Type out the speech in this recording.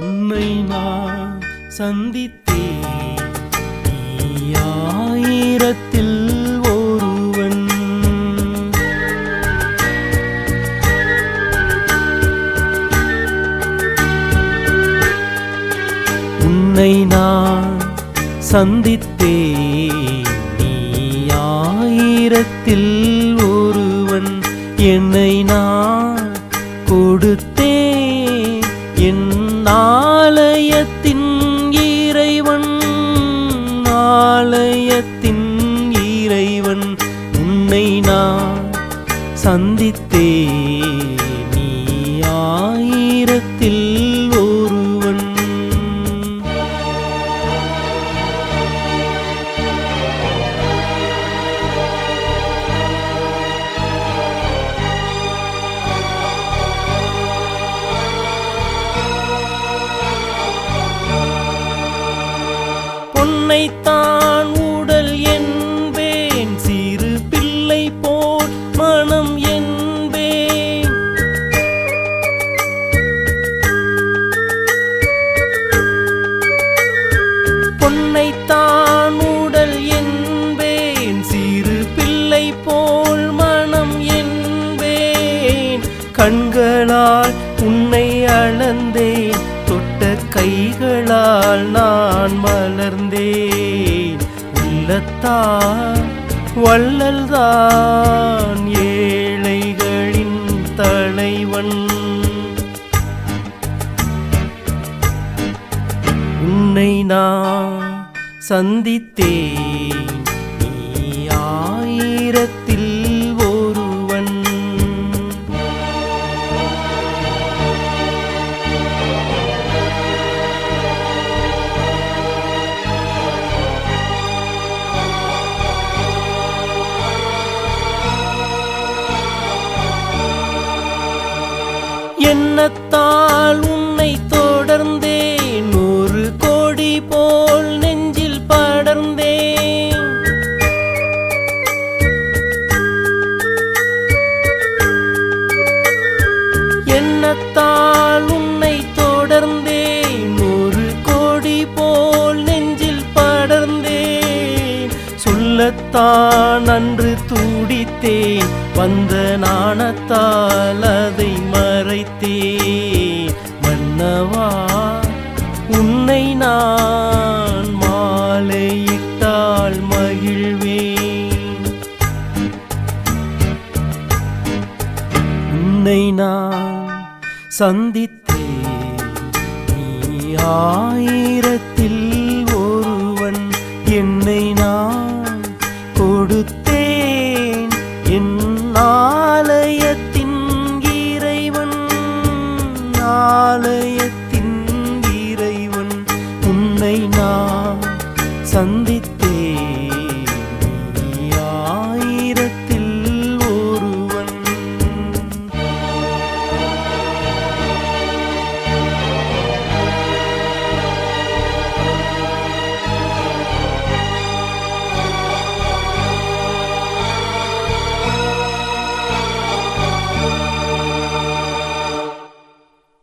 உன்னை நான் சந்தித்தேன். நீ ஆயிரத்தில் ஒருவன். உன்னை நான் சந்தித்தேன். நீ ஆயிரத்தில் ஒருவன். என்னை நான் கொடுத்தேன் நாளையத்தின் இறைவன் நாளையத்தின் இறைவன் உன்னை நான் சந்தித்தே நீ ஆயிரத்தில் பொன்னைத்தான் உடல் என்பேன். சிறு பிள்ளை போல் மனம் என்பேன். பொன்னைத்தான் உடல் என்பேன். சிறு பிள்ளை போல் மனம் என்பேன். கண்களால் கைகளால் நான் மலர்ந்தேன். உள்ளத்தால் வள்ளல்தான் ஏழைகளின் தலைவன். உன்னை நான் சந்தித்தேன். என்னத்தால் உன்னை தொடர்ந்தேன்? ஒரு கோடி போல் நெஞ்சில் படர்ந்தேன். என்னத்தால் உன்னை தொடர்ந்தேன்? ஒரு கோடி போல் நெஞ்சில் படர்ந்தேன். சொல்லத்தான் அன்று துடித்தேன். வந்த நாணத்தால் உன்னை நான் சந்தித்தேன். நீ ஆயிரத்தில் ஒருவன் என்னை நான் கொடுத்தேன். என் ஆலயத்தின் இறைவன் ஆலயத்தின் இறைவன் உன்னை நான் சந்தித்தேன்.